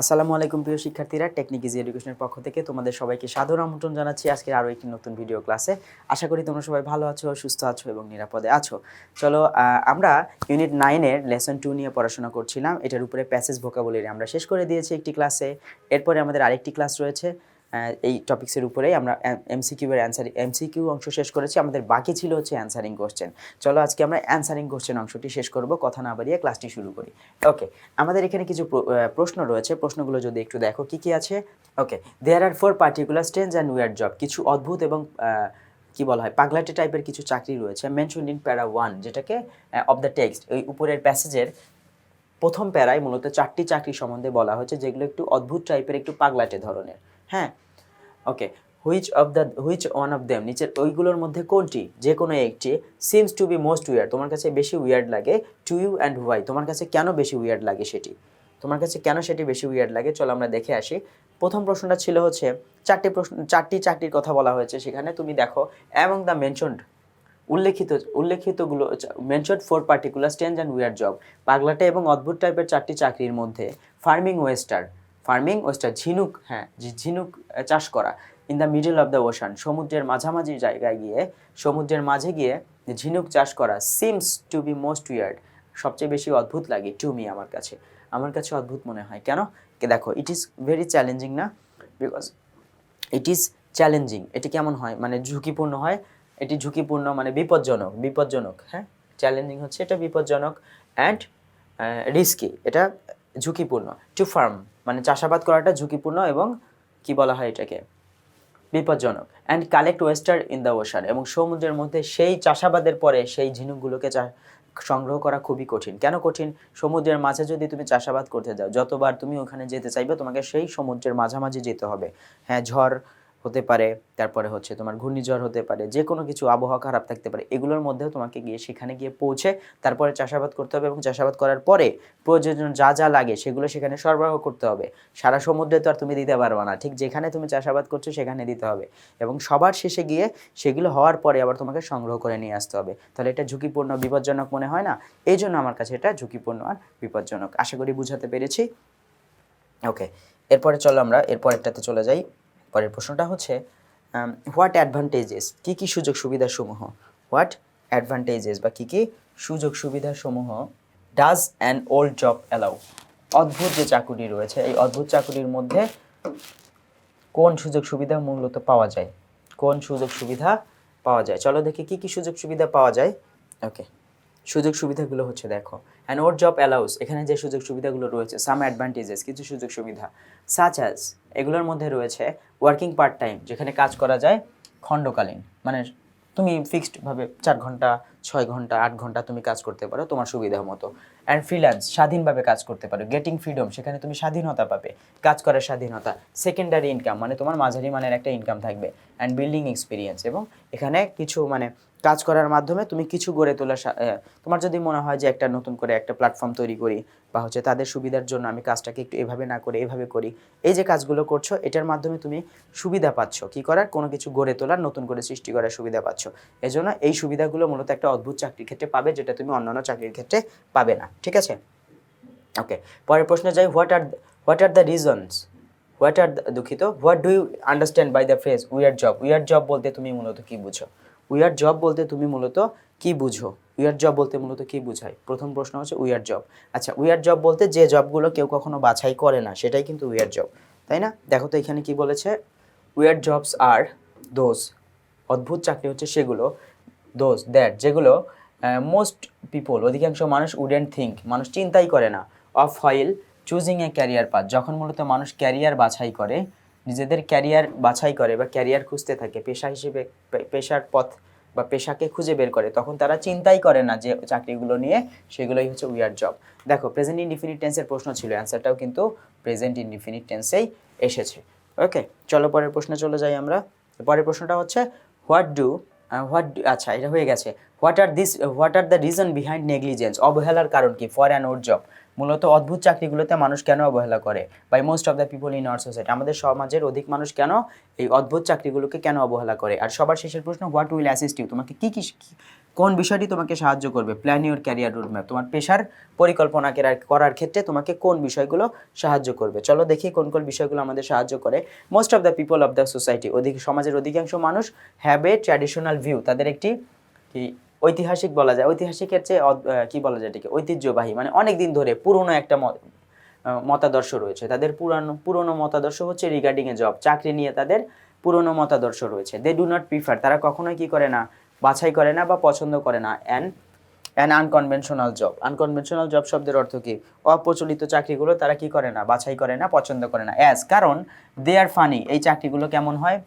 আসসালামু আলাইকুম প্রিয় শিক্ষার্থীরা টেকনিক ইজি এডুকেশনের পক্ষ থেকে তোমাদের সবাইকে সাদর আমন্ত্রণ জানাচ্ছি আজকের আরও একটি নতুন ভিডিও ক্লাসে আশা করি তোমরা সবাই ভালো আছো, সুস্থ আছো এবং নিরাপদে আছো। চলো আমরা ইউনিট নাইনের লেসন টু নিয়ে পড়াশোনা করছিলাম। এটার উপরে প্যাসেজ ভোকাবুলারি আমরা শেষ করে দিয়েছি একটি ক্লাসে এরপরে আমাদের আরেকটি ক্লাস রয়েছে। এই টপিক্সের উপরেই আমরা এমসিকিউ এর অ্যান্সার এমসিকিউ অংশ শেষ করেছি। আমাদের বাকি ছিল হচ্ছে অ্যান্সারিং কোশ্চেন চলো আজকে আমরা অ্যান্সারিং কোশ্চেন অংশটি শেষ করব। কথা না বাড়িয়ে ক্লাসটি শুরু করি। ওকে আমাদের এখানে কিছু প্রশ্ন রয়েছে। প্রশ্নগুলো যদি একটু দেখো, কি কি আছে? Okay there are four particular strange and weird job কিছু অদ্ভুত এবং কি বলা হয়, পাগলাটে টাইপের কিছু চাকরি রয়েছে। মেনশন ইন প্যারা ওয়ান যেটাকে অফ দ্য টেক্সট ওই উপরের প্যাসেজের প্রথম প্যারায় মূলত চারটি চাকরি সম্বন্ধে বলা হয়েছে, যেগুলো একটু অদ্ভুত টাইপের একটু পাগলাটে ধরনের। হ্যাঁ okay which of the which one of them নিচের ওইগুলোর মধ্যে কোনটি? যে কোনো একটি। Seems to be most weird তোমার কাছে বেশি উইয়ার্ড লাগে টু ইউ অ্যান্ড হোয়াই তোমার কাছে কেন বেশি উইয়ার্ড লাগে সেটি? তোমার কাছে কেন সেটি বেশি উইয়ার্ড লাগে? চলো আমরা দেখে আসি। প্রথম প্রশ্নটা ছিল হচ্ছে, চারটি প্রশ্ন, চারটি চাকরির কথা বলা হয়েছে সেখানে। তুমি দেখো অ্যামং দ্য মেনশনড উল্লেখিত উল্লেখিতগুলো mention four particular strange and weird job পাগলাটে এবং অদ্ভুত টাইপের চারটি চাকরির মধ্যে। ফার্মিং ওয়েস্টার ফার্মিং ওয়েস্টার, ঝিনুক হ্যাঁ ঝিনুক চাষ করা। In the middle of the ocean সমুদ্রের মাঝামাঝি জায়গায় গিয়ে, সমুদ্রের মাঝে গিয়ে ঝিনুক চাষ করা seems to be most weird সবচেয়ে বেশি অদ্ভুত লাগে টু মি আমার কাছে। আমার কাছে অদ্ভুত মনে হয়। কেন? দেখো ইট ইজ ভেরি চ্যালেঞ্জিং না? বিকজ ইট ইজ চ্যালেঞ্জিং এটি কেমন হয়? মানে ঝুঁকিপূর্ণ হয়? এটি ঝুঁকিপূর্ণ মানে বিপজ্জনক বিপজ্জনক হ্যাঁ? চ্যালেঞ্জিং হচ্ছে এটা বিপজ্জনক অ্যান্ড রিস্কি এটা ঝুঁকিপূর্ণ। টু ফার্ম মানে চাষাবাদ করাটা ঝুঁকিপূর্ণ এবং কি বলা হয় এটাকে? বিপজ্জনক। And collect oyster in the ocean এবং সমুদ্রের মধ্যে সেই চাষাবাদের পরে সেই ঝিনুকগুলোকে সংগ্রহ করা খুবই কঠিন। কেন কঠিন? সমুদ্রের মাঝে যদি তুমি চাষাবাদ করতে যাও, যতবার তুমি ওখানে যেতে চাইবে তোমাকে সেই সমুদ্রের মাঝামাঝি যেতে হবে। হ্যাঁ ঝড় হতে পারে, তারপরে হচ্ছে তোমার ঘূর্ণিঝড় হতে পারে যে কোনো কিছু আবহাওয়া খারাপ থাকতে পারে, এগুলোর মধ্যেও তোমাকে গিয়ে সেখানে গিয়ে পৌঁছে তারপরে চাষাবাদ করতে হবে এবং চাষাবাদ করার পরে প্রয়োজন যা যা লাগে সেগুলো সেখানে সরবরাহ করতে হবে। সারা সমুদ্রে তো আর তুমি দিতে পারবে না, ঠিক যেখানে তুমি চাষাবাদ করছ সেখানে দিতে হবে এবং সবার শেষে গিয়ে সেগুলো হওয়ার পরে আবার তোমাকে সংগ্রহ করে নিয়ে আসতে হবে। তাহলে এটা ঝুঁকিপূর্ণ, বিপজ্জনক মনে হয় না? এই জন্য আমার কাছে এটা ঝুঁকিপূর্ণ আর বিপজ্জনক। আশা করি বুঝাতে পেরেছি। ওকে, এরপরে চলো আমরা, এরপরেরটাতে চলে যাই। পরের প্রশ্নটা হচ্ছে হোয়াট অ্যাডভান্টেজেস কী কী সুযোগ সুবিধাসমূহ হোয়াট অ্যাডভান্টেজেস বা কী কী সুযোগ সুবিধাসমূহ does an odd job allow অদ্ভুত যে চাকুরি রয়েছে, এই অদ্ভুত চাকুরির মধ্যে কোন সুযোগ সুবিধা মূলত পাওয়া যায়? কোন সুযোগ সুবিধা পাওয়া যায়? চলো দেখি কি কি সুযোগ সুবিধা পাওয়া যায়। ওকে সুযোগ সুবিধাগুলো হচ্ছে দেখো। অ্যান্ড ওর জব অ্যালাউস এখানে যে সুযোগ সুবিধাগুলো রয়েছে সাম অ্যাডভান্টেজেস কিছু সুযোগ সুবিধা সাচ অ্যাজ এগুলোর মধ্যে রয়েছে ওয়ার্কিং পার্ট টাইম যেখানে কাজ করা যায় খণ্ডকালীন। মানে তুমি ফিক্সডভাবে চার ঘণ্টা, ছয় ঘণ্টা, আট ঘণ্টা তুমি কাজ করতে পারো তোমার সুবিধা মতো। অ্যান্ড ফ্রিল্যান্স স্বাধীনভাবে কাজ করতে পারো। গেটিং ফ্রিডম সেখানে তুমি স্বাধীনতা পাবে। কাজ করার স্বাধীনতা। সেকেন্ডারি ইনকাম মানে তোমার মাঝারি মানের একটা ইনকাম থাকবে। অ্যান্ড বিল্ডিং এক্সপিরিয়েন্স এবং এখানে কিছু মানে কাজ করার মাধ্যমে তুমি কিছু গড়ে তোলা তোমার যদি মনে হয় যে একটা নতুন করে একটা প্ল্যাটফর্ম তৈরি করি বা হচ্ছে তাদের সুবিধার জন্য আমি কাজটাকে একটু এভাবে না করে এভাবে করি, এই যে কাজগুলো করছ, এটার মাধ্যমে তুমি সুবিধা পাচ্ছ। কি করার? কোনো কিছু গড়ে তোলার, নতুন করে সৃষ্টি করার সুবিধা পাচ্ছ। এজন্য এই সুবিধাগুলো মূলত একটা অদ্ভুত চাকরির ক্ষেত্রে পাবে যেটা তুমি অন্যান্য চাকরির ক্ষেত্রে পাবে না। ঠিক আছে? ওকে পরের প্রশ্নে যাই what are what are the reasons what are দুঃখিত what do you understand by the phrase weird job weird job বলতে তুমি মূলত কি বুঝো? উইয়ার জব বলতে তুমি মূলত কি বুঝো? উইয়ার জব বলতে মূলত কি বুঝায়? প্রথম প্রশ্ন হচ্ছে উইয়ার জব আচ্ছা উইয়ার জব বলতে যে জবগুলো কেউ কখনো বাছাই করে না, সেটাই কিন্তু উইয়ার জব তাই না? দেখো তো এখানে কি বলেছে? উইয়ার জবস আর দোজ অদ্ভুত চাকরি হচ্ছে সেগুলো দোজ দ্যাট যেগুলো মোস্ট পিপল অধিকাংশ মানুষ উডেন্ট থিঙ্ক মানুষ চিন্তাই করে না। Of while choosing a career path যখন মূলত মানুষ ক্যারিয়ার বাছাই করে নিজেদের ক্যারিয়ার বাছাই করে বা ক্যারিয়ার খুঁজতে থাকে, পেশা হিসেবে পেশার পথ বা পেশাকে খুঁজে বের করে, তখন তারা চিন্তাই করে না যে চাকরিগুলো নিয়ে সেগুলোই হচ্ছে উইয়ার জব দেখো প্রেজেন্ট ইনডিফিনিট টেন্সের প্রশ্ন ছিল অ্যান্সারটাও কিন্তু প্রেজেন্ট ইনডিফিনিট টেন্সেই এসেছে। ওকে চলো পরের প্রশ্নে চলে যাই আমরা। পরের প্রশ্নটা হচ্ছে হোয়াট ডু হোয়াট আচ্ছা এটা হয়ে গেছে। What are this what are the reason behind negligence অবহেলার কারণ কি? ফর অ্যান ওর জব মূলত অদ্ভুত চাকরিগুলোতে মানুষ কেন অবহেলা করে? By most of the people in our society আমাদের সমাজের অধিক মানুষ কেন এই অদ্ভুত চাকরিগুলোকে কেন অবহেলা করে? আর সবার শেষের প্রশ্ন হোয়াট উইল অ্যাসিস্ট ইউ তোমাকে কী কী কোন বিষয়টি তোমাকে সাহায্য করবে? Plan your career road map তোমার পেশার পরিকল্পনা কেরা- করার ক্ষেত্রে তোমাকে কোন বিষয়গুলো সাহায্য করবে? চলো দেখি কোন কোন বিষয়গুলো আমাদের সাহায্য করে। Most of the people of the society অধিক, সমাজের অধিকাংশ মানুষ হ্যাভ এ ট্র্যাডিশনাল ভিউ তাদের একটি ঐতিহাসিক বলা যায়। ঐতিহাসিকের চেয়ে কি বলা যায় এটাকে? ঐতিহ্যবাহী। মানে অনেক দিন ধরে পুরনো একটা মত মতাদর্শ রয়েছে। তাদের পুরানো পুরনো মতাদর্শ হচ্ছে রিগার্ডিং এ জব চাকরি নিয়ে তাদের পুরনো মতাদর্শ রয়েছে। দে ডু নট প্রিফার তারা কখনোই কি করে না? বাছাই করে না বা পছন্দ করে না। And an unconventional job unconventional job শব্দের অর্থ কি? অপ্রচলিত চাকরিগুলো তারা কি করে না? বাছাই করে না, পছন্দ করে না। অ্যাজ কারণ দে আর ফানি এই চাকরিগুলো কেমন হয়?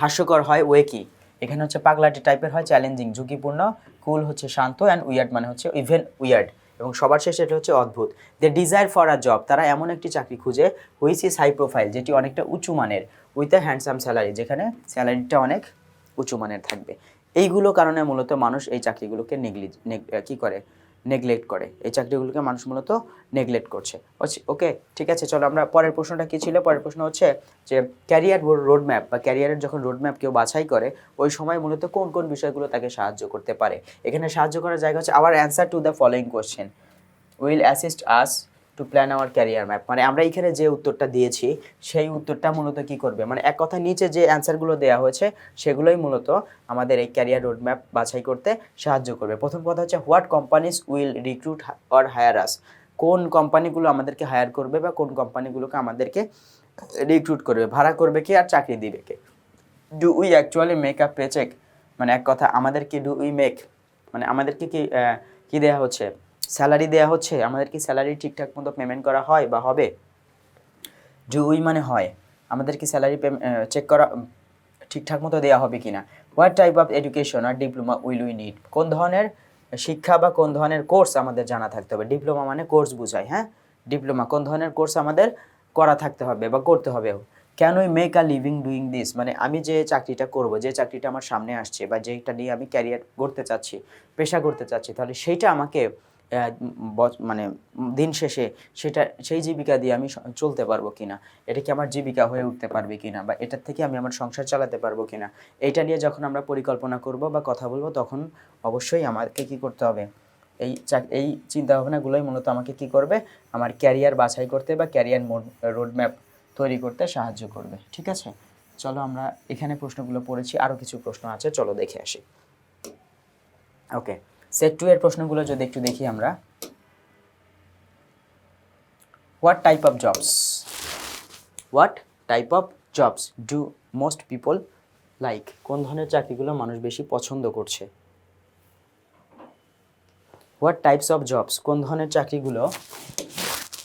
হাস্যকর হয় ওয়েকি এখানে হচ্ছে পাগলাটি টাইপের হয় চ্যালেঞ্জিং ঝুঁকিপূর্ণ কুল হচ্ছে শান্ত অ্যান্ড উইয়ার্ড মানে হচ্ছে ইভেন উইয়ার্ড এবং সবার শেষে এটা হচ্ছে অদ্ভুত। They desire for a job তারা এমন একটি চাকরি খুঁজে হুইচ ইজ হাই প্রোফাইল যেটি অনেকটা উঁচু মানের উইথ আ হ্যান্ডসাম স্যালারি যেখানে স্যালারিটা অনেক উঁচু মানের থাকবে। এইগুলো কারণে মূলত মানুষ এই চাকরিগুলোকে নেগলি কি করে? নেগলেক্ট করে। এই চাকরিগুলোকে মানুষ মূলত নেগলেক্ট করছে। ওকে ঠিক আছে, চলো আমরা পরের প্রশ্নটা কী ছিল? পরের প্রশ্ন হচ্ছে যে ক্যারিয়ার রোডম্যাপ বা ক্যারিয়ারের যখন রোডম্যাপ কেউ বাছাই করে, ওই সময় মূলত কোন কোন বিষয়গুলো তাকে সাহায্য করতে পারে? এখানে সাহায্য করার জায়গা হচ্ছে our answer to the following question will assist us to plan our career map মানে আমরা এখানে যে উত্তরটা দিয়েছি, সেই উত্তরটা মূলত কি করবে? মানে এক কথা নিচে যে অ্যান্সারগুলো দেওয়া হয়েছে, সেগুলোই মূলত আমাদের এই ক্যারিয়ার রোড ম্যাপ বাছাই করতে সাহায্য করবে। প্রথম কথা হচ্ছে what companies will recruit or hire us কোন কোম্পানিগুলো আমাদেরকে হায়ার করবে বা কোন কোম্পানিগুলোকে আমাদেরকে রিক্রুট করবে? ভাড়া করবে কি আর চাকরি দিবে কে? Do we actually make a paycheck মানে এক কথা, আমাদেরকে ডু উই মেক মানে আমাদেরকে কি কী দেওয়া হচ্ছে? স্যালারি দেয়া হচ্ছে, আমাদের কি স্যালারি ঠিকঠাক মতো পেমেন্ট করা হয় বা হবে? ডু উই মানে হয়, আমাদের কি স্যালারি চেক করা ঠিকঠাক মতো দেওয়া হবে কিনা? What type of education or diploma will we need কোন ধরনের শিক্ষা বা কোন ধরনের কোর্স আমাদের জানা থাকতে হবে? ডিপ্লোমা মানে কোর্স বোঝায় হ্যাঁ? ডিপ্লোমা কোন ধরনের কোর্স আমাদের করা থাকতে হবে বা করতে হবে? Can we make a living doing this মানে আমি যে চাকরিটা করব, যে চাকরিটা আমার সামনে আসছে বা যেটা নিয়ে আমি ক্যারিয়ার করতে চাচ্ছি, পেশা করতে চাচ্ছি, তাহলে সেইটা আমাকে মানে দিন শেষে সেটা, সেই জীবিকা দিয়ে আমি চলতে পারব কিনা? এটা কি আমার জীবিকা হয়ে উঠতে পারবে কিনা? বা এটার থেকে আমি আমার সংসার চালাতে পারব কিনা? এইটা নিয়ে যখন আমরা পরিকল্পনা করব বা কথা বলব, তখন অবশ্যই আমাকে কি করতে হবে? এই এই চিন্তাভাবনাগুলোই মূলত আমাকে কি করবে? আমার ক্যারিয়ার বাছাই করতে বা ক্যারিয়ার রোড ম্যাপ তৈরি করতে সাহায্য করবে। ঠিক আছে? চলো আমরা এখানে প্রশ্নগুলো পড়েছি। আরও কিছু প্রশ্ন আছে, চলো দেখে আসি। ওকে। সেট টু এর প্রশ্নগুলো যদি একটু দেখি আমরা। What type of jobs what type of jobs do most people like কোন ধরনের চাকরিগুলো মানুষ বেশি পছন্দ করছে? হোয়াট টাইপস অফ জবস কোন ধরনের চাকরিগুলো?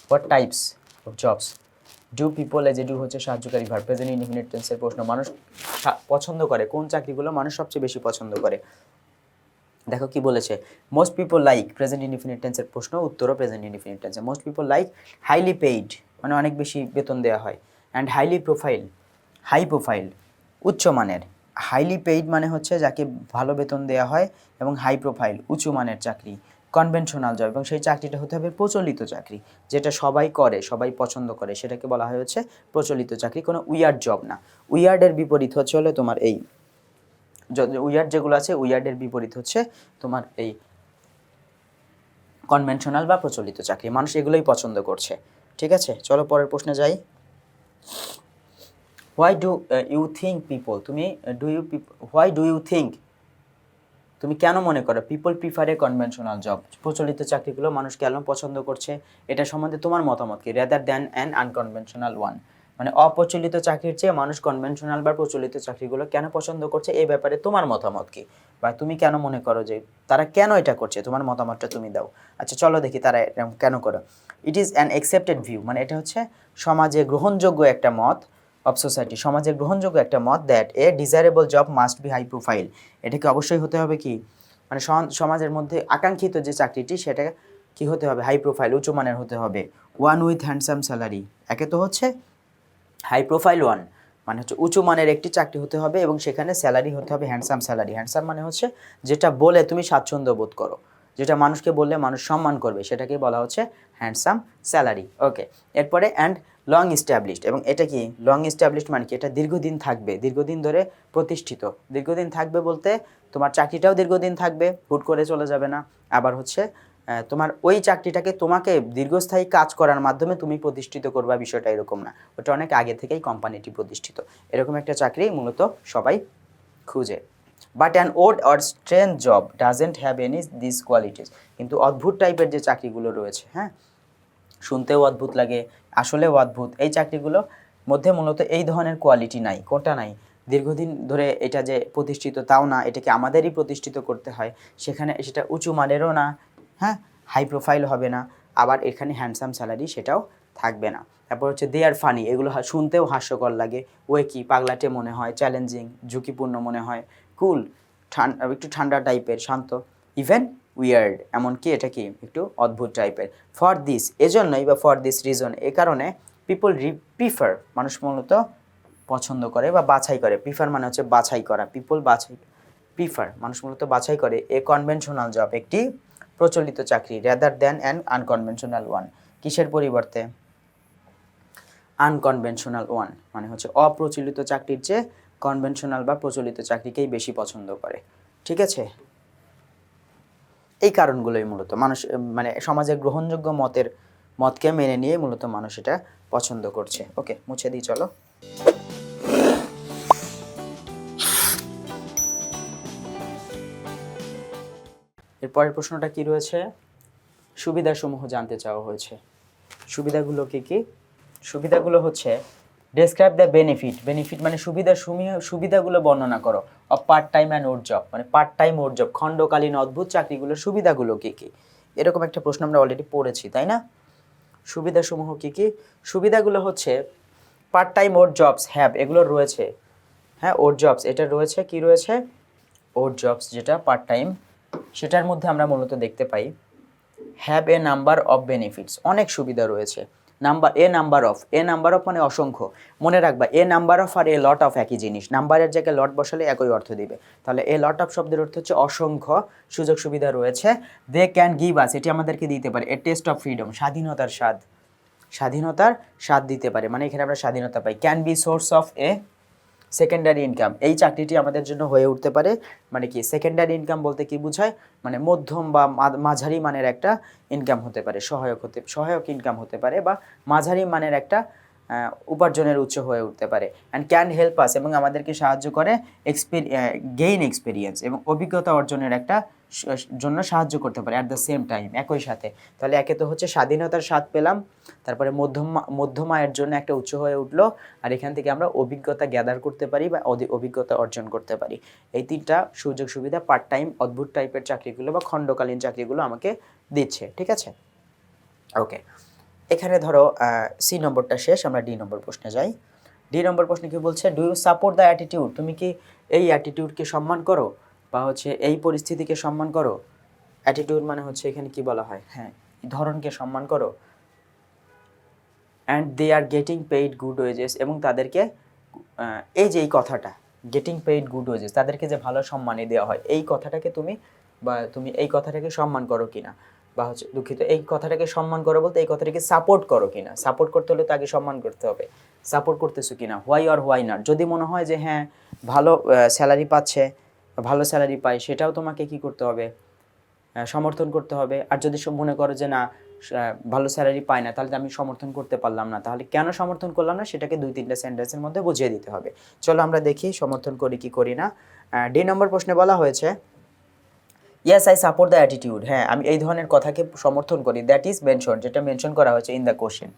What types of jobs do people as a do হচ্ছে সাহায্যকারী ভার প্রেজেন্ট ইনডিফিনিট টেন্সের প্রশ্ন। মানুষ পছন্দ করে। কোন চাকরিগুলো মানুষ সবচেয়ে বেশি পছন্দ করে? দেখো কি বলেছে most people like present indefinite টেন্সের প্রশ্ন, উত্তরও প্রেজেন্ট ইনডিফিনিট টেন্সে most people like highly paid মানে অনেক বেশি বেতন দেওয়া হয়। And highly profile high profile উচ্চমানের হাইলি পেইড মানে হচ্ছে যাকে ভালো বেতন দেওয়া হয় এবং হাই প্রোফাইল উঁচু মানের চাকরি কনভেনশনাল জব এবং সেই চাকরিটা হতে হবে প্রচলিত চাকরি, যেটা সবাই করে, সবাই পছন্দ করে। সেটাকে বলা হয় হচ্ছে প্রচলিত চাকরি, কোনো উইয়ার্ড জব না। উইয়ার্ডের বিপরীত হচ্ছে হলো তোমার এই উইয়ার্ড যেগুলো আছে উইয়ার্ডের বিপরীত হচ্ছে তোমার এই কনভেনশনাল বা প্রচলিত চাকরি। মানুষ এগুলোই পছন্দ করছে। ঠিক আছে? চলো পরের প্রশ্নে যাই। Why do you think people তুমি do you why do you think তুমি কেন মনে করো people prefer a conventional job প্রচলিত চাকরিগুলো মানুষ কেন পছন্দ করছে? এটা সম্বন্ধে তোমার মতামত কি? Rather than an unconventional one মানে অপ্রচলিত চাকরির চেয়ে মানুষ কনভেনশনাল বা প্রচলিত চাকরিগুলো কেন পছন্দ করছে? এই ব্যাপারে তোমার মতামত কি? বা তুমি কেন মনে করো যে তারা কেন এটা করছে? তোমার মতামতটা তুমি দাও। আচ্ছা চলো দেখি তারা কেন করো। It is an accepted view মানে এটা হচ্ছে সমাজে গ্রহণযোগ্য একটা মত অফ সোসাইটি সমাজে গ্রহণযোগ্য একটা মত that a desirable job must be high profile এটাকে অবশ্যই হতে হবে কি? মানে সমাজের মধ্যে আকাঙ্ক্ষিত যে চাকরিটি, সেটা কি হতে হবে? হাই প্রোফাইল উচ্চমানের হতে হবে। ওয়ান উইথ হ্যান্ডসাম স্যালারি একে তো হচ্ছে হাই প্রোফাইল ওয়ান মানে হচ্ছে উঁচু মানের একটি চাকরি হতে হবে এবং সেখানে স্যালারি হতে হবে হ্যান্ডসাম স্যালারি। হ্যান্ডসাম মানে হচ্ছে যেটা বলে তুমি স্বাচ্ছন্দ্য বোধ করো। যেটা মানুষকে বললে মানুষ সম্মান করবে, সেটাকেই বলা হচ্ছে হ্যান্ডসাম স্যালারি। ওকে, এরপরে অ্যান্ড লং ইস্টাবলিশড এবং এটা কি? লং ইস্টাবলিশড মানে কি? এটা দীর্ঘদিন থাকবে, দীর্ঘদিন ধরে প্রতিষ্ঠিত। দীর্ঘদিন থাকবে বলতে তোমার চাকরিটাও দীর্ঘদিন থাকবে, হুট করে চলে যাবে না। আবার হচ্ছে তোমার ওই চাকরিটাকে তোমাকে দীর্ঘস্থায়ী কাজ করার মাধ্যমে তুমি প্রতিষ্ঠিত করবা, বিষয়টা এরকম না। ওটা অনেক আগে থেকেই কোম্পানিটি প্রতিষ্ঠিত। এরকম একটা চাকরি মূলত সবাই খুঁজে। But an odd or strange job doesn't have any this qualities কিন্তু অদ্ভুত টাইপের যে চাকরিগুলো রয়েছে হ্যাঁ? শুনতেও অদ্ভুত লাগে, আসলেও অদ্ভুত। এই চাকরিগুলো মধ্যে মূলত এই ধরনের কোয়ালিটি নাই, কোনটা নাই? দীর্ঘদিন ধরে এটা যে প্রতিষ্ঠিত তাও না, এটাকে আমাদেরই প্রতিষ্ঠিত করতে হয়। সেখানে সেটা উঁচু মানেরও না হ্যাঁ হাই প্রোফাইল হবে না, আবার এখানে হ্যান্ডসাম স্যালারি সেটাও থাকবে না। তারপর হচ্ছে দে আর ফানি এগুলো শুনতেও হাস্যকর লাগে। ওয়ে কি পাগলাটে মনে হয় চ্যালেঞ্জিং ঝুঁকিপূর্ণ মনে হয় কুল ঠান্ডা একটু ঠান্ডা টাইপের শান্ত ইভেন উইয়ার্ড এমনকি এটা কি একটু অদ্ভুত টাইপের ফর দিস এজন্যই বা ফর দিস রিজন এ কারণে পিপল রি প্রিফার মানুষ মূলত পছন্দ করে বা বাছাই করে। প্রিফার মানে হচ্ছে বাছাই করা পিপল বাছাই প্রিফার মানুষ মূলত বাছাই করে। এ কনভেনশনাল জব একটি প্রচলিত চাকরি rather than an unconventional one কিসের পরিবর্তে? আনকনভেনশনাল ওয়ান মানে হচ্ছে অপ্রচলিত চাকরির চেয়ে কনভেনশনাল বা প্রচলিত চাকরিকেই বেশি পছন্দ করে। ঠিক আছে? এই কারণগুলোই মূলত। মানুষ মানে সমাজের গ্রহণযোগ্য মতের, মতকে মেনে নিয়ে মূলত মানুষ এটা পছন্দ করছে। ওকে, মুছে দিই, চলো। এরপরের প্রশ্নটা কি রয়েছে? সুবিধাসমূহ জানতে চাওয়া হয়েছে। সুবিধাগুলো কি কি? সুবিধাগুলো হচ্ছে ডেসক্রাইব দ্য বেনিফিট বেনিফিট মানে সুবিধা সুবিধাগুলো বর্ণনা করো। Of part time and odd job মানে পার্ট টাইম ওর জব খণ্ডকালীন অদ্ভুত চাকরিগুলোর সুবিধাগুলো কি কি? এরকম একটা প্রশ্ন আমরা অলরেডি পড়েছি, তাই না? সুবিধাসমূহ কি কি? সুবিধাগুলো হচ্ছে part time odd jobs have এগুলো রয়েছে। হ্যাঁ ওর জবস এটা রয়েছে, কি রয়েছে? ওর জবস যেটা পার্ট টাইম সেটার মধ্যে আমরা মূলত দেখতে পাই have a number of benefits অনেক সুবিধা রয়েছে। Number a number of a number of মানে অসংখ্য। মনে রাখবা a number of or a lot of একই জিনিস। নাম্বারের জায়গায় লট বসালে একই অর্থ দিবে। তাহলে এ লট অফ শব্দের অর্থ হচ্ছে অসংখ্য, সুযোগ সুবিধা রয়েছে। দে ক্যান গিভ আস এটি আমাদেরকে দিতে পারে এ টেস্ট অফ ফ্রিডম স্বাধীনতার স্বাদ। স্বাধীনতার স্বাদ দিতে পারে মানে এখানে আমরা স্বাধীনতা পাই। Can be source of a secondary income এই চাকরিটি আমাদের জন্য হয়ে উঠতে পারে মানে কি সেকেন্ডারি ইনকাম বলতে কি বোঝায়? মানে মধ্যম বা মাঝারি মানের একটা ইনকাম হতে পারে, সহায়ক হতে সহায়ক ইনকাম হতে পারে বা মাঝারি মানের একটা উপার্জনের উৎস হয়ে উঠতে পারে অ্যান্ড ক্যান হেল্প আস এবং আমাদেরকে সাহায্য করে এক্সপেরি গেইন এক্সপিরিয়েন্স এবং অভিজ্ঞতা অর্জনের একটা জন্য সাহায্য করতে পারে অ্যাট দ্য সেম টাইম একই সাথে। তাহলে একে তো হচ্ছে স্বাধীনতার স্বাদ পেলাম, তারপরে মধ্যম মধ্যম আয়ের জন্য একটা উৎস হয়ে উঠল আর এখান থেকে আমরা অভিজ্ঞতা গ্যাদার করতে পারি বা অভিজ্ঞতা অর্জন করতে পারি। এই তিনটা সুযোগ সুবিধা পার্ট টাইম অদ্ভুত টাইপের চাকরিগুলো বা খণ্ডকালীন চাকরিগুলো আমাকে দিচ্ছে, ঠিক আছে? ওকে এখানে ধরো সি নম্বরটা শেষ, আমরা ডি নম্বর প্রশ্নে যাই। ডি নম্বর প্রশ্নে কি বলছে do you support the attitude তুমি কি এই অ্যাটিটিউডকে সম্মান করো, বা হচ্ছে এই পরিস্থিতিকে সম্মান করো? অ্যাটিটিউড মানে হচ্ছে এখানে কি বলা হয়? হ্যাঁ ধরনকে সম্মান করো। And they are getting paid good wages এবং তাদেরকে এই যে এই কথাটা গেটিং পেইড গুড ওয়েজেস তাদেরকে যে ভালো সম্মানে দেওয়া হয়, এই কথাটাকে তুমি বা তুমি এই কথাটাকে সম্মান করো কিনা? বা হচ্ছে দুঃখিত, এই কথাটাকে সম্মান করো বলতে এই কথাটাকে সাপোর্ট করো কিনা? সাপোর্ট করতে হলে তো আগে সম্মান করতে হবে। সাপোর্ট করতেছো কিনা? হোয়াই অর হোয়াই নট যদি মনে হয় যে হ্যাঁ ভালো স্যালারি পাচ্ছে, ভালো স্যালারি পায়, সেটাও তোমাকে কি করতে হবে? সমর্থন করতে হবে। আর যদি মনে করো যে না ভালো স্যালারি পায় না, তাহলে আমি সমর্থন করতে পারলাম না। তাহলে কেন সমর্থন করলাম না? সেটাকে দুই তিনটা সেন্টেন্সের মধ্যে বুঝিয়ে দিতে হবে। চলো আমরা দেখি সমর্থন করি কি করি না। ডি নম্বর প্রশ্নে বলা হয়েছে yes I support the attitude হ্যাঁ আমি এই ধরনের কথাকে সমর্থন করি। দ্যাট ইজ মেনশন যেটা মেনশন করা হয়েছে ইন দ্য কোশ্চেন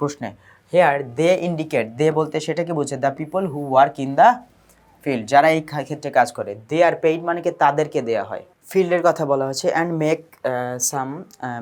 প্রশ্নে। হেয়ার দে ইন্ডিকেট দে বলতে সেটাকে বোঝে the people who work in the field যারা এই ক্ষেত্রে কাজ করে দে আর পেইড মানে কি তাদেরকে দেওয়া হয়। ফিল্ডের কথা বলা হচ্ছে and make some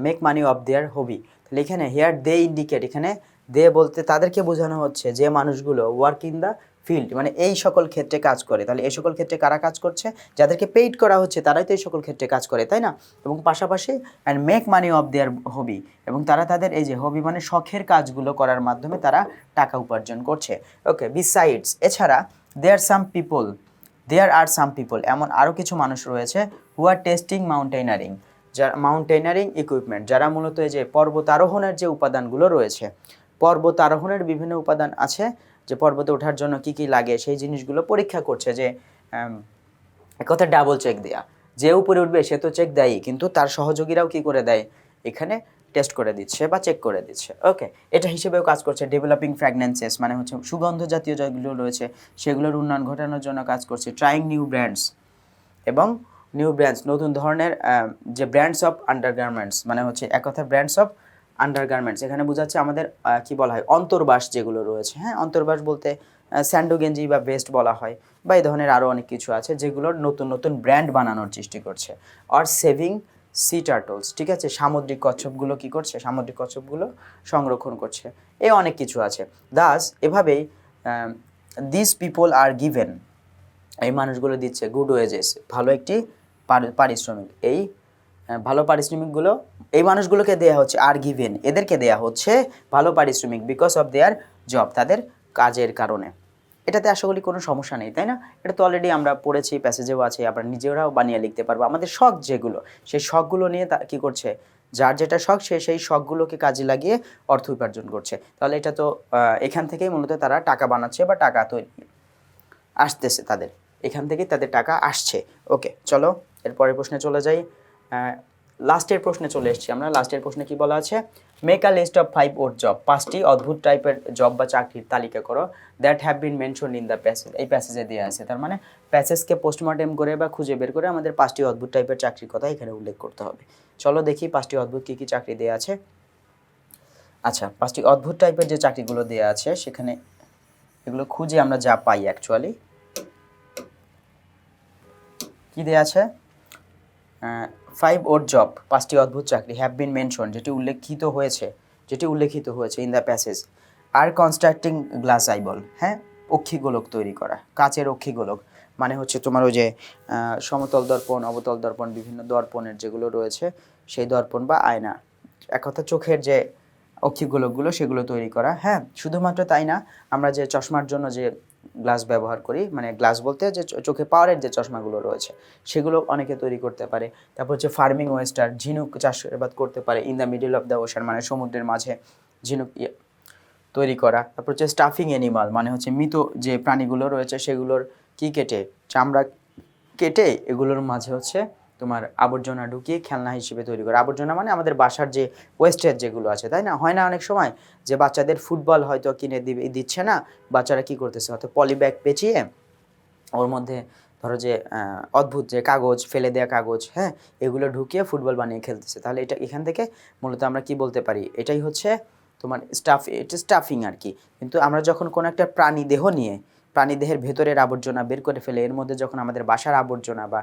make money of their hobby তাহলে এখানে হেয়ার দে ইন্ডিকেট এখানে দে বলতে তাদেরকে বোঝানো হচ্ছে যে মানুষগুলো ওয়ার্ক ইন দ্য ফিল্ড মানে এই সকল ক্ষেত্রে কাজ করে। তাহলে এই সকল ক্ষেত্রে কারা কাজ করছে? যাদেরকে পেইড করা হচ্ছে, তারাই তো এই সকল ক্ষেত্রে কাজ করে, তাই না? এবং পাশাপাশি and make money of their hobby এবং তারা তাদের, এই যে হবি মানে শখের কাজগুলো করার মাধ্যমে তারা টাকা উপার্জন করছে। ওকে বিসাইডস এছাড়া দেয়ার some people there R some people এমন আরও কিছু মানুষ রয়েছে হু আর টেস্টিং মাউন্টেনারিং যারা মাউন্টেনারিং ইকুইপমেন্ট যারা মূলত এই যে পর্বতারোহণের যে উপাদানগুলো রয়েছে পর্বত আরোহণের বিভিন্ন উপাদান আছে যে পর্বতে ওঠার জন্য কি কি লাগে, সেই জিনিসগুলো পরীক্ষা করছে যে এক কথা ডাবল চেক দেয়া। যে উপরে উঠবে সে তো চেক দেয়ই, কিন্তু তার সহযোগীরাও কি করে দেয়? এখানে টেস্ট করে দিচ্ছে বা চেক করে দিচ্ছে। ওকে এটা হিসেবেও কাজ করছে ডেভেলপিং ফ্র্যাগনেন্সেস মানে হচ্ছে সুগন্ধ জাতীয় যেগুলো রয়েছে, সেগুলোর উন্নয়ন ঘটানোর জন্য কাজ করছে ট্রাইং নিউ ব্র্যান্ডস এবং নিউ ব্র্যান্ডস নতুন ধরনের যে ব্র্যান্ডস অফ আন্ডারগার্মেন্টস মানে হচ্ছে এক কথা ব্র্যান্ডস অফ আন্ডারগার্মেন্টস এখানে বোঝাচ্ছে আমাদের কি বলা হয়, অন্তর্বাস যেগুলো রয়েছে। হ্যাঁ অন্তর্বাস বলতে স্যান্ডো গেঞ্জি বা বেস্ট বলা হয়, বা এই ধরনের আরও অনেক কিছু আছে যেগুলোর নতুন নতুন ব্র্যান্ড বানানোর চেষ্টা করছে। আর সেভিং সি টার্টলস ঠিক আছে? সামুদ্রিক কচ্ছপগুলো কি করছে? সামুদ্রিক কচ্ছপগুলো সংরক্ষণ করছে। এ অনেক কিছু আছে। দাস এভাবেই দিস পিপল আর গিভেন এই মানুষগুলো দিচ্ছে গুড ওয়েজেস ভালো একটি পারিশ্রমিক। এই ভালো পারিশ্রমিকগুলো, এই মানুষগুলোকে দেয়া হচ্ছে আর গিভেন। এদেরকে দেয়া হচ্ছে ভালো পারিশ্রমিক বিকজ অফ দেয়ার জব তাদের কাজের কারণে। এটাতে আশা করি কোনো সমস্যা নেই, তাই না? এটা তো অলরেডি আমরা পড়েছি প্যাসেজেও আছে, আমরা নিজেরাও বানিয়ে লিখতে পারব। আমাদের শখ যেগুলো, সেই শখগুলো নিয়ে তা কী করছে? যার যেটা শখ, সে সেই শখগুলোকে কাজে লাগিয়ে অর্থ উপার্জন করছে। তাহলে এটা তো এখান থেকেই মূলত তারা টাকা বানাচ্ছে বা টাকা তৈরি আসতেছে তাদের। এখান থেকেই তাদের টাকা আসছে। ওকে চলো, এরপরের প্রশ্নে চলে যাই। লাস্টের প্রশ্নে চলে এসেছি আমরা। লাস্টের প্রশ্নে কি বলা আছে? Make a list of five odd job পাঁচটি অদ্ভুত টাইপের জব বা চাকরির তালিকা করো that have been mention in the passage এই প্যাসেজে দেওয়া আছে। তার মানে প্যাসেজকে পোস্টমর্টেম করে বা খুঁজে বের করে আমাদের পাঁচটি অদ্ভুত টাইপের চাকরির কথা এখানে উল্লেখ করতে হবে। চলো দেখি পাঁচটি অদ্ভুত কী কী চাকরি দেওয়া আছে। আচ্ছা পাঁচটি অদ্ভুত টাইপের যে চাকরিগুলো দেওয়া আছে, সেখানে এগুলো খুঁজে আমরা যা পাই অ্যাকচুয়ালি কি দেওয়া আছে? ফাইভ ওর জব পাঁচটি অদ্ভুত চাকরি হ্যাভ বিন মেনশন যেটি উল্লেখিত হয়েছে, যেটি উল্লেখিত হয়েছে in the passage are constructing glass eyeball হ্যাঁ? অক্ষিগোলক তৈরি করা, কাচের অক্ষিগোলক মানে হচ্ছে তোমার ওই যে সমতল দর্পণ, অবতল দর্পণ, বিভিন্ন দর্পণের যেগুলো রয়েছে, সেই দর্পণ বা আয়না, এক কথা চোখের যে অক্ষিগোলকগুলো সেগুলো তৈরি করা হ্যাঁ? শুধুমাত্র তাই না, আমরা যে চশমার জন্য যে গ্লাস ব্যবহার করি মানে গ্লাস বলতে যে চোখে পাওয়ারের যে চশমাগুলো রয়েছে, সেগুলো অনেকে তৈরি করতে পারে। তারপর হচ্ছে ফার্মিং ওয়েস্টার ঝিনুক চাষাবাদ করতে পারে in the middle of the ocean মানে সমুদ্রের মাঝে ঝিনুক ইয়ে তৈরি করা। তারপর হচ্ছে স্টাফিং অ্যানিমাল মানে হচ্ছে মৃত যে প্রাণীগুলো রয়েছে, সেগুলোর কি কেটে, চামড়া কেটে এগুলোর মাঝে হচ্ছে তোমার আবর্জনা ঢুকিয়ে খেলনা হিসেবে তৈরি করে। আবর্জনা মানে আমাদের বাসার যে ওয়েস্টেজ যেগুলো আছে, তাই না? হয় না অনেক সময় যে বাচ্চাদের ফুটবল হয়তো কিনে দিবে দিচ্ছে না, বাচ্চারা কি করতেছে? হয়তো পলি ব্যাগ পেঁচিয়ে ওর মধ্যে ধরো যে অদ্ভুত যে কাগজ, ফেলে দেওয়া কাগজ হ্যাঁ এগুলো ঢুকিয়ে ফুটবল বানিয়ে খেলতেছে। তাহলে এটা এখান থেকে মূলত আমরা কি বলতে পারি? এটাই হচ্ছে তোমার স্টাফ এটা স্টাফিং আর কি। কিন্তু আমরা যখন কোনো একটা প্রাণী দেহ নিয়ে প্রাণী দেহের ভেতরের আবর্জনা বের করে ফেলে। এর মধ্যে যখন আমাদের বাসার আবর্জনা বা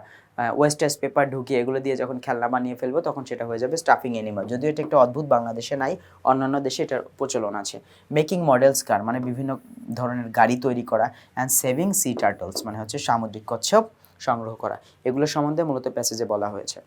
ওয়েস্টেজ পেপার ঢুকিয়ে এগুলো দিয়ে যখন খেলনা বানিয়ে ফেলব, তখন সেটা হয়ে যাবে স্টাফিং অ্যানিমাল যদিও এটা একটা অদ্ভুত বাংলাদেশে নাই, অন্যান্য দেশে এটার প্রচলন আছে। মেকিং মডেলস কার মানে বিভিন্ন ধরনের গাড়ি তৈরি করা অ্যান্ড সেভিং সি টার্টলস মানে হচ্ছে সামুদ্রিক কচ্ছপ সংগ্রহ করা। এগুলো সম্বন্ধে মূলত প্যাসেজে বলা হয়েছে।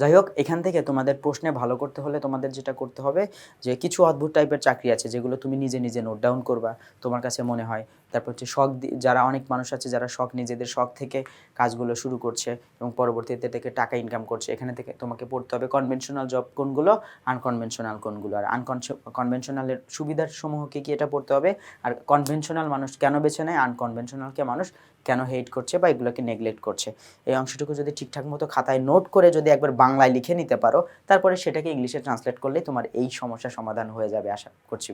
যাই হোক, এখান থেকে তোমাদের প্রশ্নে ভালো করতে হলে তোমাদের যেটা করতে হবে যে, কিছু অদ্ভুত টাইপের চাকরি আছে যেগুলো তুমি নিজে নিজে নোট ডাউন করবা। তোমার কাছে মনে হয় তারপর হচ্ছে শখ যারা অনেক মানুষ আছে যারা শখ, নিজেদের শখ থেকে কাজগুলো শুরু করছে এবং পরবর্তীতে থেকে টাকা ইনকাম করছে। এখানে থেকে তোমাকে পড়তে হবে কনভেনশনাল জব কোনগুলো আনকনভেনশনাল কোনগুলো। আর আনকন কনভেনশনালের সুবিধার সমূহ কি এটা পড়তে হবে? আর কনভেনশনাল মানুষ কেন বেছে নেয়? আনকনভেনশনালকে মানুষ কেন হেট করছে বা এগুলোকে নেগলেক্ট করছে? এই অংশটুকু যদি ঠিকঠাক মতো খাতায় নোট করে যদি একবার বাংলায় লিখে নিতে পারো, তারপরে সেটাকে ইংলিশে ট্রান্সলেট করলে তোমার এই সমস্যা সমাধান হয়ে যাবে, আশা করছি।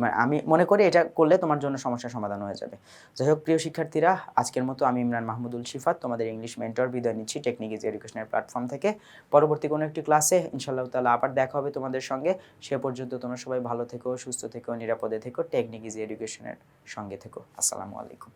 মানে আমি মনে করি এটা করলে তোমার জন্য সমস্যার সমাধান হয়ে যাবে। যাই হোক, প্রিয় শিক্ষার্থীরা, আজকের মতো আমি ইমরান মাহমুদুল শিফাত, তোমাদের ইংলিশ মেন্টর বিদায় নিচ্ছি টেকনিক ইজ এডুকেশনের প্ল্যাটফর্ম থেকে। পরবর্তী কোনো একটি ক্লাসে ইনশাল্লাহ তালা আবার দেখা হবে তোমাদের সঙ্গে। সে পর্যন্ত তোমরা সবাই ভালো থেকো, সুস্থ থেকো, নিরাপদে থেকো টেকনিক ইজ এডুকেশনের সঙ্গে থেকো। আসসালামু আলাইকুম।